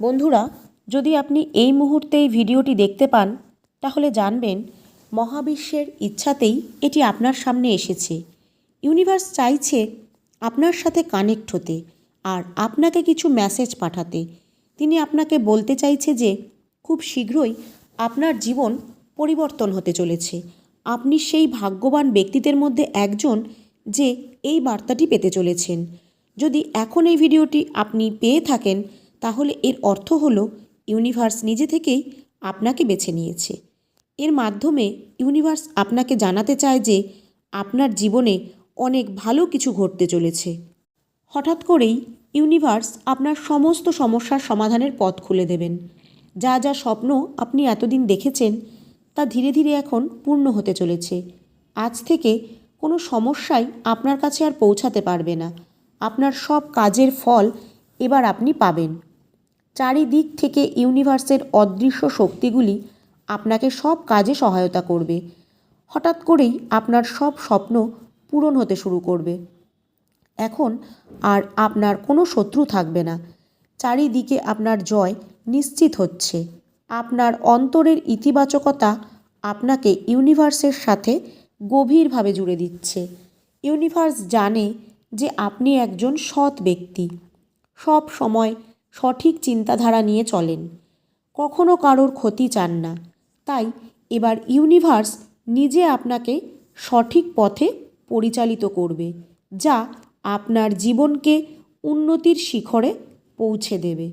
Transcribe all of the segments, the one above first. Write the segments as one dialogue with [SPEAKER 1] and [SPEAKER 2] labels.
[SPEAKER 1] বন্ধুরা, যদি আপনি এই মুহূর্তে এই ভিডিওটি দেখতে পান, তাহলে জানবেন মহাবিশ্বের ইচ্ছাতেই এটি আপনার সামনে এসেছে। ইউনিভার্স চাইছে আপনার সাথে কানেক্ট হতে আর আপনাকে কিছু মেসেজ পাঠাতে। তিনি আপনাকে বলতে চাইছে যে, খুব শীঘ্রই আপনার জীবন পরিবর্তন হতে চলেছে। আপনি সেই ভাগ্যবান ব্যক্তিদের মধ্যে একজন যে এই বার্তাটি পেতে চলেছেন। যদি এখন এই ভিডিওটি আপনি পেয়ে থাকেন তাহলে এর অর্থ হল ইউনিভার্স নিজে থেকেই আপনাকে বেছে নিয়েছে। এর মাধ্যমে ইউনিভার্স আপনাকে জানাতে চায় যে আপনার জীবনে অনেক ভালো কিছু ঘটতে চলেছে। হঠাৎ করেই ইউনিভার্স আপনার সমস্ত সমস্যার সমাধানের পথ খুলে দেবেন। যা যা স্বপ্ন আপনি এতদিন দেখেছেন, তা ধীরে ধীরে এখন পূর্ণ হতে চলেছে। আজ থেকে কোনো সমস্যাই আপনার কাছে আর পৌঁছাতে পারবে না। আপনার সব কাজের ফল এবার আপনি পাবেন। চারিদিক থেকে ইউনিভার্সের অদৃশ্য শক্তিগুলি আপনাকে সব কাজে সহায়তা করবে। হঠাৎ করেই আপনার সব স্বপ্ন পূরণ হতে শুরু করবে। এখন আর আপনার কোনো শত্রু থাকবে না। চারিদিকে আপনার জয় নিশ্চিত হচ্ছে। আপনার অন্তরের ইতিবাচকতা আপনাকে ইউনিভার্সের সাথে গভীরভাবে জুড়ে দিচ্ছে। ইউনিভার্স জানে যে আপনি একজন সৎ ব্যক্তি। সব সময় সঠিক চিন্তাধারা নিয়ে চলেন। কখনো কারোর ক্ষতি চান না। তাই এবার ইউনিভার্স নিজে আপনাকে সঠিক পথে পরিচালিত করবে, যা আপনার জীবনকে উন্নতির শিখরে পৌঁছে দেবে।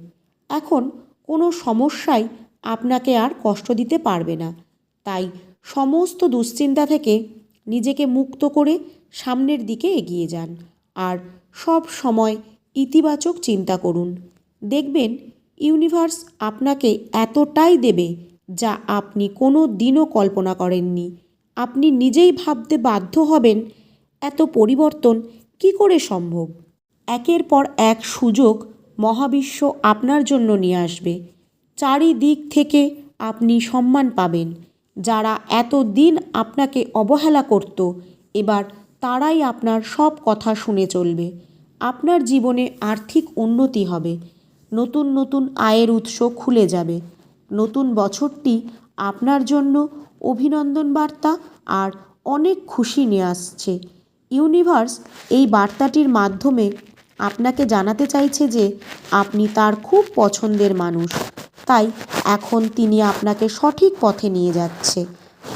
[SPEAKER 1] এখন কোনো সমস্যাই আপনাকে আর কষ্ট দিতে পারবে না। তাই সমস্ত দুশ্চিন্তা থেকে নিজেকে মুক্ত করে সামনের দিকে এগিয়ে যান। আর সব সময় ইতিবাচক চিন্তা করুন। দেখবেন ইউনিভার্স আপনাকে এতটাই দেবে যা আপনি কোনো দিনও কল্পনা করেননি। আপনি নিজেই ভাবতে বাধ্য হবেন এত পরিবর্তন কি করে সম্ভব? একের পর এক সুযোগ মহাবিশ্ব আপনার জন্য নিয়ে আসবে। চারিদিক থেকে আপনি সম্মান পাবেন। যারা এত দিন আপনাকে অবহেলা করত, এবার তারাই আপনার সব কথা শুনে চলবে। আপনার জীবনে আর্থিক উন্নতি হবে। নতুন নতুন আয়ের উৎস খুলে যাবে। নতুন বছরটি আপনার জন্য অভিনন্দন বার্তা আর অনেক খুশি নিয়ে আসছে। ইউনিভার্স এই বার্তাটির মাধ্যমে আপনাকে জানাতে চাইছে যে আপনি তার খুব পছন্দের মানুষ। তাই এখন তিনি আপনাকে সঠিক পথে নিয়ে যাচ্ছে।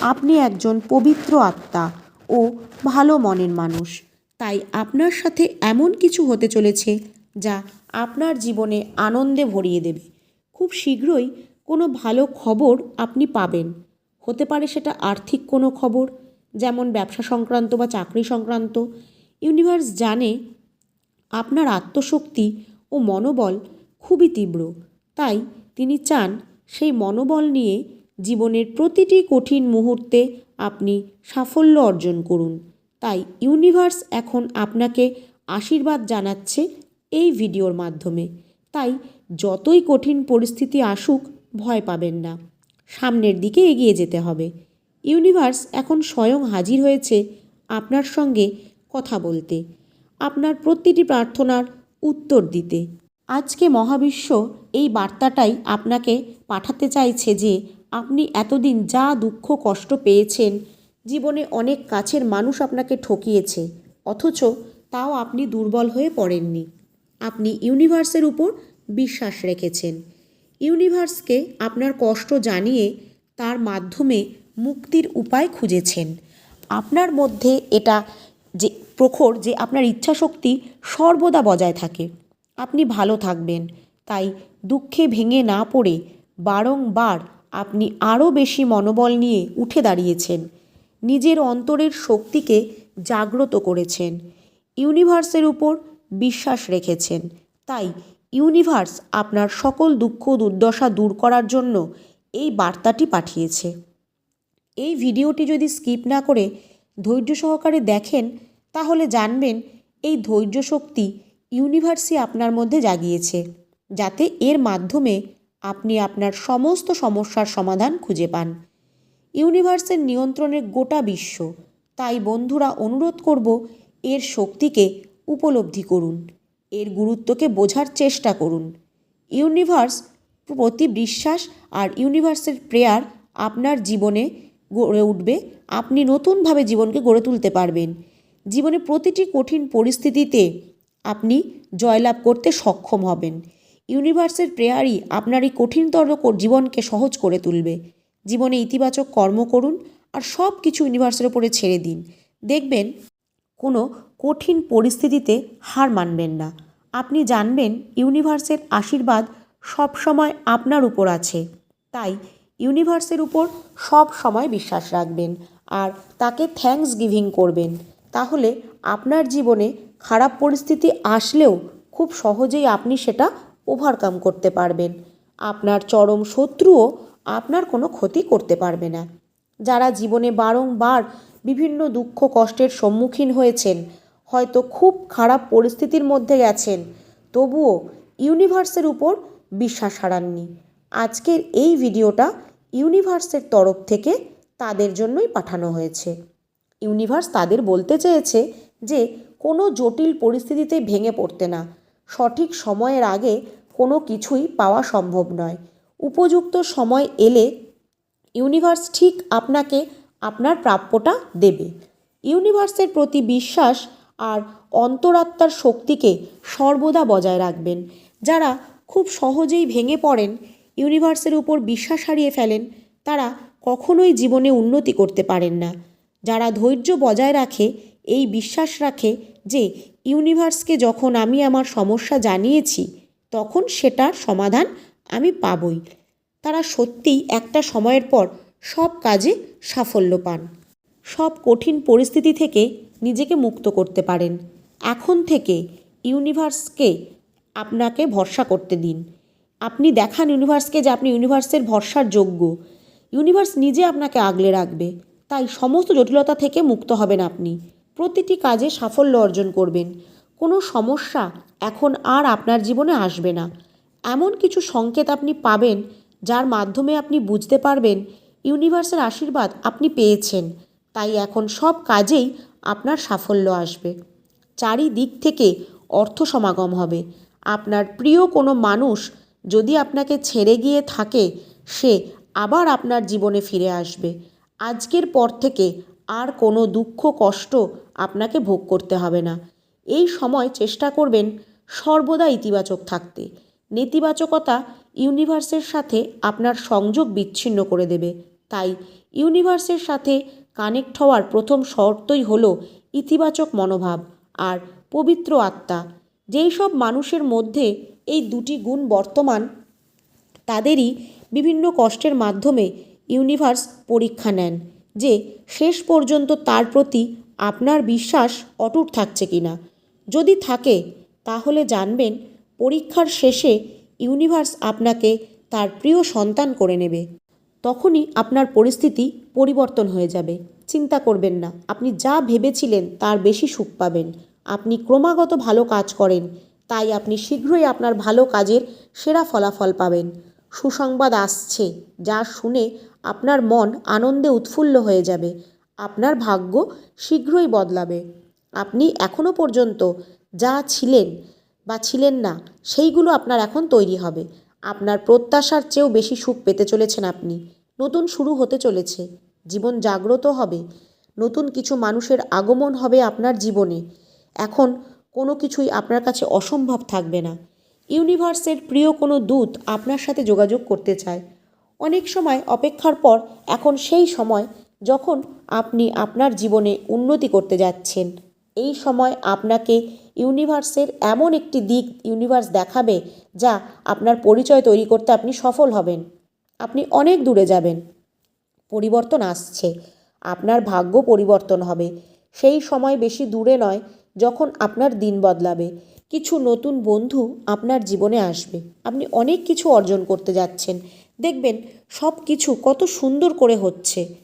[SPEAKER 1] আপনি একজন পবিত্র আত্মা ও ভালো মনের মানুষ। তাই আপনার সাথে এমন কিছু হতে চলেছে যা আপনার জীবনে আনন্দে ভরিয়ে দেবে। খুব শীঘ্রই কোনো ভালো খবর আপনি পাবেন। হতে পারে সেটা আর্থিক কোনো খবর, যেমন ব্যবসা সংক্রান্ত বা চাকরি সংক্রান্ত। ইউনিভার্স জানে আপনার আত্মশক্তি ও মনোবল খুবই তীব্র। তাই তিনি চান সেই মনোবল নিয়ে জীবনের প্রতিটি কঠিন মুহূর্তে আপনি সাফল্য অর্জন করুন। তাই ইউনিভার্স এখন আপনাকে আশীর্বাদ জানাচ্ছে এই ভিডিওর মাধ্যমে। তাই যতই কঠিন পরিস্থিতি আসুক, ভয় পাবেন না। সামনের দিকে এগিয়ে যেতে হবে। ইউনিভার্স এখন স্বয়ং হাজির হয়েছে আপনার সঙ্গে কথা বলতে। আপনার প্রতিটি প্রার্থনার উত্তর দিতে। আজকে মহাবিশ্ব এই বার্তাটাই আপনাকে পাঠাতে চাইছে যে, আপনি এতদিন যা দুঃখ কষ্ট পেয়েছেন, জীবনে অনেক কাছের মানুষ আপনাকে ঠকিয়েছে, অথচ তাও আপনি দুর্বল হয়ে পড়েননি। আপনি ইউনিভার্সের উপর বিশ্বাস রেখেছেন। ইউনিভার্সকে আপনার কষ্ট জানিয়ে তার মাধ্যমে মুক্তির উপায় খুঁজেছেন। আপনার মধ্যে এটা যে প্রখর, যে আপনার ইচ্ছাশক্তি সর্বদা বজায় থাকে। আপনি ভালো থাকবেন, তাই দুঃখে ভেঙে না পড়ে বারংবার আপনি আরও বেশি মনোবল নিয়ে উঠে দাঁড়িয়েছেন। নিজের অন্তরের শক্তিকে জাগ্রত করেছেন। ইউনিভার্সের উপর বিশ্বাস রেখেছেন। তাই ইউনিভার্স আপনার সকল দুঃখ দুর্দশা দূর করার জন্য এই বার্তাটি পাঠিয়েছে। এই ভিডিওটি যদি স্কিপ না করে ধৈর্য সহকারে দেখেন, তাহলে জানবেন এই ধৈর্য শক্তি ইউনিভার্সই আপনার মধ্যে জাগিয়েছে, যাতে এর মাধ্যমে আপনি আপনার সমস্ত সমস্যার সমাধান খুঁজে পান। ইউনিভার্সের নিয়ন্ত্রণে গোটা বিশ্ব, তাই বন্ধুরা অনুরোধ করব এর শক্তিকে উপলব্ধি করুন। এর গুরুত্বকে বোঝার চেষ্টা করুন। ইউনিভার্স প্রতি বিশ্বাস আর ইউনিভার্সের প্রেয়ার আপনার জীবনে গড়ে উঠবে। আপনি নতুনভাবে জীবনকে গড়ে তুলতে পারবেন। জীবনে প্রতিটি কঠিন পরিস্থিতিতে আপনি জয়লাভ করতে সক্ষম হবেন। ইউনিভার্সের প্রেয়ারই আপনার এই কঠিনতর জীবনকে সহজ করে তুলবে। জীবনে ইতিবাচক কর্ম করুন আর সব কিছু ইউনিভার্সের উপরে ছেড়ে দিন। দেখবেন কোনো কঠিন পরিস্থিতিতে হার মানবেন না। আপনি জানবেন ইউনিভার্সের আশীর্বাদ সব সময় আপনার উপর আছে। তাই ইউনিভার্সের উপর সব সময় বিশ্বাস রাখবেন আর তাকে থ্যাঙ্কস গিভিং করবেন। তাহলে আপনার জীবনে খারাপ পরিস্থিতি আসলেও খুব সহজেই আপনি সেটা ওভারকাম করতে পারবেন। আপনার চরম শত্রুও আপনার কোনো ক্ষতি করতে পারবে না। যারা জীবনে বারংবার বিভিন্ন দুঃখ কষ্টের সম্মুখীন হয়েছেন। হয়তো খুব খারাপ পরিস্থিতির মধ্যে গেছেন। তবুও ইউনিভার্সের উপর বিশ্বাস হারাননি। আজকের এই ভিডিওটা ইউনিভার্সের তরফ থেকে তাদের জন্যই পাঠানো হয়েছে। ইউনিভার্স তাদের বলতে চেয়েছে যে, কোনো জটিল পরিস্থিতিতে ভেঙে পড়তে না। সঠিক সময়ের আগে কোনো কিছুই পাওয়া সম্ভব নয়। উপযুক্ত সময় এলে ইউনিভার্স ঠিক আপনাকে আপনার প্রাপ্যটা দেবে। ইউনিভার্সের প্রতি বিশ্বাস আর অন্তরাত্মার শক্তিকে সর্বদা বজায় রাখবেন। যারা খুব সহজেই ভেঙে পড়েন, ইউনিভার্সের উপর বিশ্বাস হারিয়ে ফেলেন, তারা কখনোই জীবনে উন্নতি করতে পারেন না। যারা ধৈর্য বজায় রাখে, এই বিশ্বাস রাখে যে ইউনিভার্সকে যখন আমি আমার সমস্যা জানিয়েছি, তখন সেটার সমাধান আমি পাবই। তারা সত্যিই একটা সময়ের পর সব কাজে সাফল্য পান। সব কঠিন পরিস্থিতি থেকে নিজেকে মুক্ত করতে পারেন। এখন থেকে ইউনিভার্সকে আপনাকে ভরসা করতে দিন। আপনি দেখান ইউনিভার্সকে যে আপনি ইউনিভার্সের ভরসার যোগ্য। ইউনিভার্স নিজে আপনাকে আগলে রাখবে। তাই সমস্ত জটিলতা থেকে মুক্ত হবেন আপনি। প্রতিটি কাজে সাফল্য অর্জন করবেন। কোনো সমস্যা এখন আর আপনার জীবনে আসবে না। এমন কিছু সংকেত আপনি পাবেন যার মাধ্যমে আপনি বুঝতে পারবেন ইউনিভার্সের আশীর্বাদ আপনি পেয়েছেন। তাই এখন সব কাজেই আপনার সাফল্য আসবে। চারিদিক থেকে অর্থ সমাগম হবে। আপনার প্রিয় কোনো মানুষ যদি আপনাকে ছেড়ে গিয়ে থাকে, সে আবার আপনার জীবনে ফিরে আসবে। আজকের পর থেকে আর কোনো দুঃখ, কষ্ট আপনাকে ভোগ করতে হবে না। এই সময় চেষ্টা করবেন সর্বদা ইতিবাচক থাকতে। নেতিবাচকতা ইউনিভার্সের সাথে আপনার সংযোগ বিচ্ছিন্ন করে দেবে। তাই ইউনিভার্সের সাথে কানেক্ট হওয়ার প্রথম শর্তই হলো ইতিবাচক মনোভাব আর পবিত্র আত্মা। যেই সব মানুষের মধ্যে এই দুটি গুণ বর্তমান, তাদেরই বিভিন্ন কষ্টের মাধ্যমে ইউনিভার্স পরীক্ষা নেন যে শেষ পর্যন্ত তার প্রতি আপনার বিশ্বাস অটুট থাকছে কিনা। যদি থাকে, তাহলে জানবেন পরীক্ষার শেষে ইউনিভার্স আপনাকে তার প্রিয় সন্তান করে নেবে। তখনই আপনার পরিস্থিতি পরিবর্তন হয়ে যাবে। চিন্তা করবেন না, আপনি যা ভেবেছিলেন তার বেশি সুখ পাবেন। আপনি ক্রমাগত ভালো কাজ করেন, তাই আপনি শীঘ্রই আপনার ভালো কাজের সেরা ফলাফল পাবেন। সুসংবাদ আসছে, যা শুনে আপনার মন আনন্দে উৎফুল্ল হয়ে যাবে। আপনার ভাগ্য শীঘ্রই বদলাবে। আপনি এখনও পর্যন্ত যা ছিলেন বা ছিলেন না, সেইগুলো আপনার এখন তৈরি হবে। আপনার প্রত্যাশার চেয়েও বেশি সুখ পেতে চলেছেন আপনি। নতুন শুরু হতে চলেছে। জীবন জাগ্রত হবে। নতুন কিছু মানুষের আগমন হবে আপনার জীবনে। এখন কোনো কিছুই আপনার কাছে অসম্ভব থাকবে না। ইউনিভার্সের প্রিয় কোনো দূত আপনার সাথে যোগাযোগ করতে চায়। অনেক সময় অপেক্ষার পর এখন সেই সময় যখন আপনি আপনার জীবনে উন্নতি করতে যাচ্ছেন। এই সময় আপনাকে ইউনিভার্সের এমন একটি দিক ইউনিভার্স দেখাবে যা আপনার পরিচয় তৈরি করতে আপনি সফল হবেন। আপনি অনেক দূরে যাবেন। পরিবর্তন আসছে। আপনার ভাগ্য পরিবর্তন হবে। সেই সময় বেশি দূরে নয়, যখন আপনার দিন বদলাবে। কিছু নতুন বন্ধু আপনার জীবনে আসবে। আপনি অনেক কিছু অর্জন করতে যাচ্ছেন। দেখবেন সব কিছু কত সুন্দর করে হচ্ছে।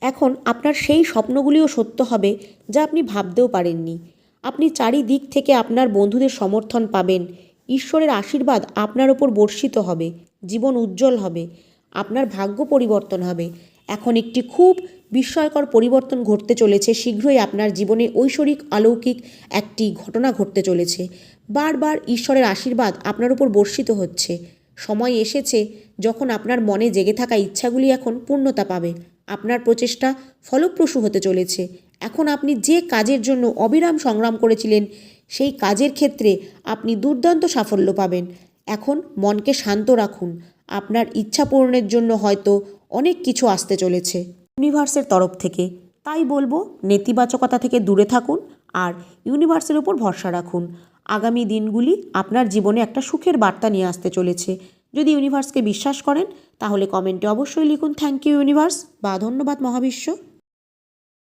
[SPEAKER 1] এখন আপনার সেই স্বপ্নগুলিও সত্য হবে, যা আপনি ভাবতেও পারেননি। আপনি চারিদিক থেকে আপনার বন্ধুদের সমর্থন পাবেন। ঈশ্বরের আশীর্বাদ আপনার ওপর বর্ষিত হবে। জীবন উজ্জ্বল হবে। আপনার ভাগ্য পরিবর্তন হবে। এখন একটি খুব বিস্ময়কর পরিবর্তন ঘটতে চলেছে। শীঘ্রই আপনার জীবনে ঐশ্বরিক, অলৌকিক একটি ঘটনা ঘটতে চলেছে। বারবার ঈশ্বরের আশীর্বাদ আপনার উপর বর্ষিত হচ্ছে। সময় এসেছে যখন আপনার মনে জেগে থাকা ইচ্ছাগুলি এখন পূর্ণতা পাবে। আপনার প্রচেষ্টা ফলপ্রসূ হতে চলেছে। এখন আপনি যে কাজের জন্য অবিরাম সংগ্রাম করেছিলেন, সেই কাজের ক্ষেত্রে আপনি দুর্দান্ত সাফল্য পাবেন। এখন মনকে শান্ত রাখুন। আপনার ইচ্ছা পূরণের জন্য হয়তো অনেক কিছু আসতে চলেছে। ইউনিভার্সের তরফ থেকে। তাই বলব, নেতিবাচকতা থেকে দূরে থাকুন আর ইউনিভার্সের উপর ভরসা রাখুন। আগামী দিনগুলি আপনার জীবনে একটা সুখের বার্তা নিয়ে আসতে চলেছে। যদি ইউনিভার্সকে বিশ্বাস করেন, তাহলে কমেন্টে অবশ্যই লিখুন, থ্যাংক ইউ ইউনিভার্স বা ধন্যবাদ মহাবিশ্ব